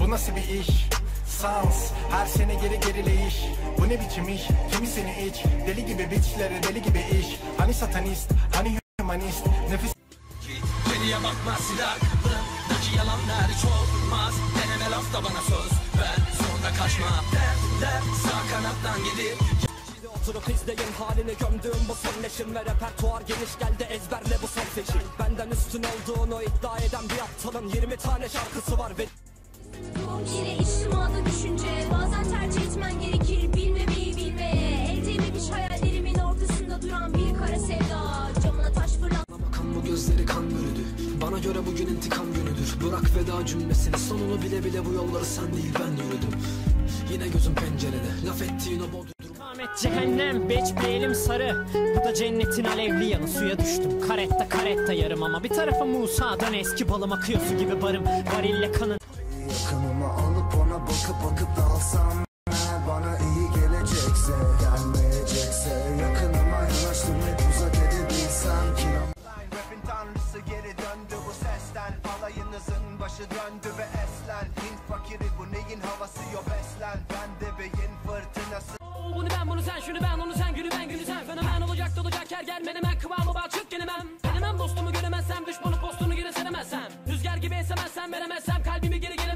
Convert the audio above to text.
Bu nasıl bir iş? Sans, her sene geri gerileyiş Bu ne biçim iş? Kimisini iç? Deli gibi biçlere deli gibi iş. Hani satanist, hani humanist? Nefis Geriye bakma silah Daki yalanlar hiç olmaz. Deneme lafta bana söz ver. Sonra kaçma. Derler sağ kanattan gelir Oturup izleyin halini gömdüğüm bu son neşim Ve repertuar geniş geldi ezberle bu son seçim. Benden üstün olduğunu iddia eden bir aptalın 20 tane şarkısı var ve etmen gerekir bilmemeyi bilmeye. El değmemiş hayallerimin ortasında duran bir kara sevda. Camına taş fırlat. Bakan bu gözleri kan bürüdü. Bana göre bugün intikam günüdür. Bırak veda cümlesini. Sonunu bile bile bu yolları sen değil ben yürüdüm. Yine gözüm pencerede. Laf ettiğin o Ahmet cehennem beç bir elim sarı. Bu da cennetin alevli yanı. Suya düştüm. Karetta karetta yarım ama bir tarafı Musa'dan eski balım akıyor su gibi barım. Varille kanın Yakınıma alıp ona bakıp bakıp dalsam Başı döndü ve eslen. Hint fakiri bu neyin havası? Yo beslen Ben de beyin fırtınası. Bunu ben bunu sen şunu ben onu sen günü ben günü sen. Fenomen olacak dolacak her gel menemen kıvamı balçık gelemem. Denemem dostumu göremezsem düşmanı postunu geri seremezsem Rüzgar gibi esemezsem veremezsem kalbimi geri gelemezsem